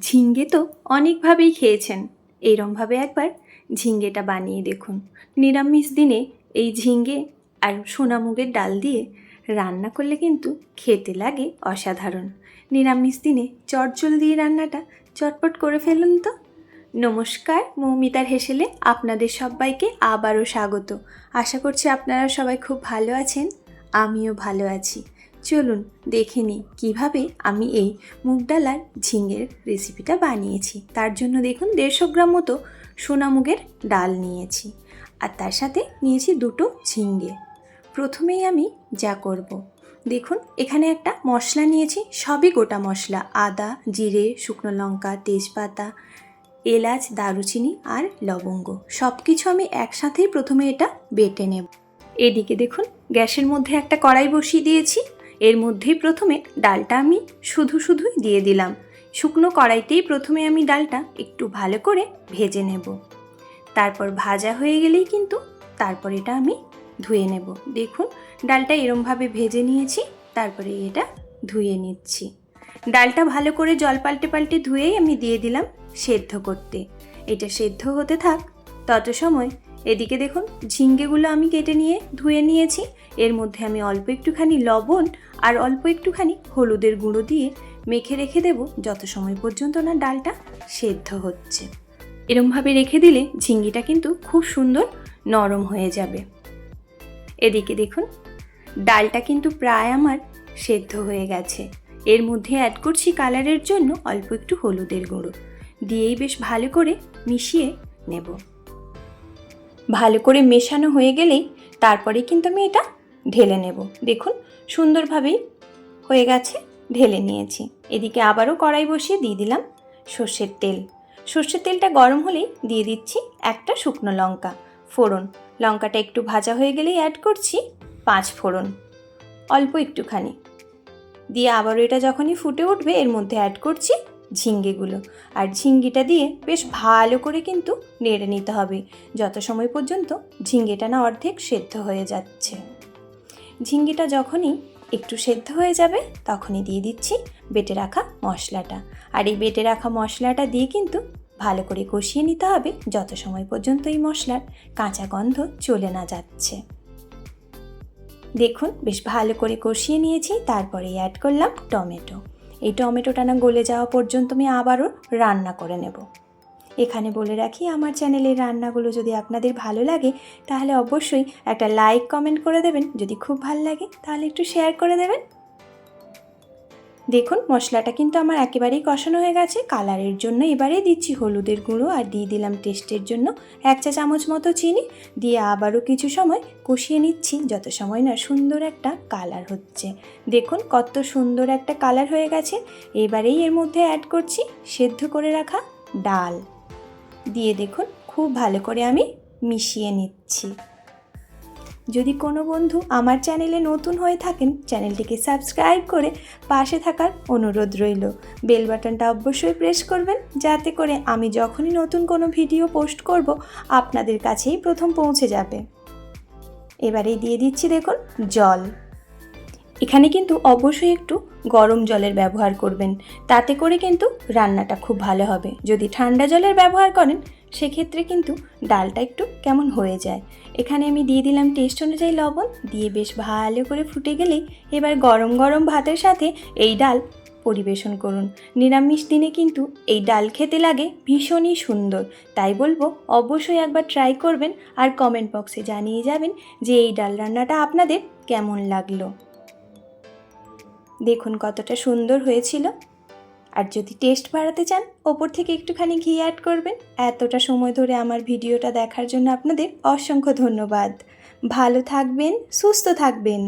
ঝিঙ্গে তো অনেকভাবেই খেয়েছেন। এইরমভাবে একবার ঝিঙ্গেটা বানিয়ে দেখুন। নিরামিষ দিনে এই ঝিঙ্গে আর সোনামুগের ডাল দিয়ে রান্না করলে কিন্তু খেতে লাগে অসাধারণ। নিরামিষ দিনে চটজল দিয়ে রান্নাটা চটপট করে ফেলুন তো। নমস্কার, মৌমিতার হেসেলে আপনাদের সবাইকে আবারও স্বাগত। আশা করছি আপনারা সবাই খুব ভালো আছেন, আমিও ভালো আছি। চলুন দেখে নিই কীভাবে আমি এই মুগ ডাল আর ঝিঙের রেসিপিটা বানিয়েছি। তার জন্য দেখুন দেড়শো গ্রাম মতো সোনা মুগের ডাল নিয়েছি আর তার সাথে নিয়েছি দুটো ঝিঙ্গে প্রথমেই আমি যা করব। দেখুন এখানে একটা মশলা নিয়েছি, সবই গোটা মশলা, আদা, জিরে, শুকনো লঙ্কা, তেজপাতা, এলাচ, দারুচিনি আর লবঙ্গ। সব কিছু আমি একসাথেই প্রথমে এটা বেটে নেব। এদিকে দেখুন গ্যাসের মধ্যে একটা কড়াই বসিয়ে দিয়েছি। এর মধ্যেই প্রথমে ডালটা আমি শুধু শুধুই দিয়ে দিলাম। শুকনো কড়াইতেই প্রথমে আমি ডালটা একটু ভালো করে ভেজে নেব। তারপর ভাজা হয়ে গেলেই কিন্তু তারপর এটা আমি ধুয়ে নেব। দেখুন, ডালটা এরমভাবে ভেজে নিয়েছি, তারপরে এটা ধুয়ে নিচ্ছি। ডালটা ভালো করে জল পাল্টে পাল্টে ধুয়েই আমি দিয়ে দিলাম সেদ্ধ করতে। এটা সেদ্ধ হতে থাক, তত সময় এদিকে দেখুন, ঝিঙ্গেগুলো আমি কেটে নিয়ে ধুয়ে নিয়েছি। এর মধ্যে আমি অল্প একটুখানি লবণ আর অল্প একটুখানি হলুদের গুঁড়ো দিয়ে মেখে রেখে দেব যত সময় পর্যন্ত না ডালটা সেদ্ধ হচ্ছে। এরমভাবে রেখে দিলে ঝিঙ্গিটা কিন্তু খুব সুন্দর নরম হয়ে যাবে। এদিকে দেখুন, ডালটা কিন্তু প্রায় আমার সেদ্ধ হয়ে গেছে। এর মধ্যে অ্যাড করছি কালারের জন্য অল্প একটু হলুদের গুঁড়ো। দিয়েই বেশ ভালো করে মিশিয়ে নেব। ভালো করে মেশানো হয়ে গেলেই তারপরে কিন্তু আমি এটা ঢেলে নেব। দেখুন, সুন্দরভাবেই হয়ে গেছে, ঢেলে নিয়েছি। এদিকে আবারও কড়াই বসিয়ে দিয়ে দিলাম সর্ষের তেল। সর্ষের তেলটা গরম হলেই দিয়ে দিচ্ছি একটা শুকনো লঙ্কা ফোড়ন। লঙ্কাটা একটু ভাজা হয়ে গেলেই অ্যাড করছি পাঁচ ফোড়ন, অল্প একটুখানি। দিয়ে আবারও এটা যখনই ফুটে উঠবে, এর মধ্যে অ্যাড করছি ঝিঙ্গেগুলো। আর ঝিঙ্গিটা দিয়ে বেশ ভালো করে কিন্তু নেড়ে নিতে হবে। যত সময় পর্যন্ত ঝিঙ্গেটা না অর্ধেক সেদ্ধ হয়ে যাচ্ছে। ঝিঙ্গিটা যখনই একটু সেদ্ধ হয়ে যাবে, তখনই দিয়ে দিচ্ছি বেটে রাখা মশলাটা। আর এই বেটে রাখা মশলাটা দিয়ে কিন্তু ভালো করে কষিয়ে নিতে হবে যত সময় পর্যন্ত এই মশলার কাঁচা গন্ধ চলে না যাচ্ছে। দেখুন, বেশ ভালো করে কষিয়ে নিয়েছি তারপরে অ্যাড করলাম টমেটো। এই টমেটোটা না গলে যাওয়া পর্যন্ত আমি আবারও রান্না করে নেব। এখানে বলে রাখি, আমার চ্যানেলের রান্নাগুলো যদি আপনাদের ভালো লাগে, তাহলে অবশ্যই একটা লাইক, কমেন্ট করে দেবেন। যদি খুব ভালো লাগে, তাহলে একটু শেয়ার করে দেবেন। দেখুন, মশলাটা কিন্তু আমার একেবারেই কষানো হয়ে গেছে। কালারের জন্য এবারে দিচ্ছি হলুদের গুঁড়ো আর দিয়ে দিলাম টেস্টের জন্য এক চা চামচ মতো চিনি। দিয়ে আবারও কিছু সময় কষিয়ে নিচ্ছি, যত সময় না সুন্দর একটা কালার হচ্ছে। দেখুন, কত সুন্দর একটা কালার হয়ে গেছে। এবারেই এর মধ্যে অ্যাড করছি সেদ্ধ করে রাখা ডাল। দিয়ে দেখুন, খুব ভালো করে আমি মিশিয়ে নিচ্ছি। যদি কোনো বন্ধু আমার চ্যানেলে নতুন হয়ে থাকেন, চ্যানেলটিকে সাবস্ক্রাইব করে পাশে থাকার অনুরোধ রইল। বেল বাটনটা অবশ্যই প্রেস করবেন, যাতে করে আমি যখনই নতুন কোনো ভিডিও পোস্ট করব, আপনাদের কাছেই প্রথম পৌঁছে যাবে। এবারেই দিয়ে দিচ্ছি দেখুন, জল। এখানে কিন্তু অবশ্যই একটু গরম জলের ব্যবহার করবেন, তাতে করে কিন্তু রান্নাটা খুব ভালো হবে। যদি ঠান্ডা জলের ব্যবহার করেন, সেক্ষেত্রে কিন্তু ডালটা একটু কেমন হয়ে যায়। এখানে আমি দিয়ে দিলাম টেস্ট অনুযায়ী লবণ, দিয়ে বেশ ভালো করে ফুটে গেলেই এবার গরম গরম ভাতের সাথে এই ডাল পরিবেশন করুন। নিরামিষ দিনে কিন্তু এই ডাল খেতে লাগে ভীষণই সুন্দর। তাই বলব, অবশ্যই একবার ট্রাই করবেন আর কমেন্ট বক্সে জানিয়ে যাবেন যে এই ডাল রান্নাটা আপনাদের কেমন লাগল। দেখুন কতটা সুন্দর হয়েছিল। আর যদি টেস্ট বাড়াতে চান, ওপর থেকে একটুখানি ঘি অ্যাড করবেন। এতটা সময় ধরে আমার ভিডিওটা দেখার জন্য আপনাদের অসংখ্য ধন্যবাদ। ভালো থাকবেন, সুস্থ থাকবেন।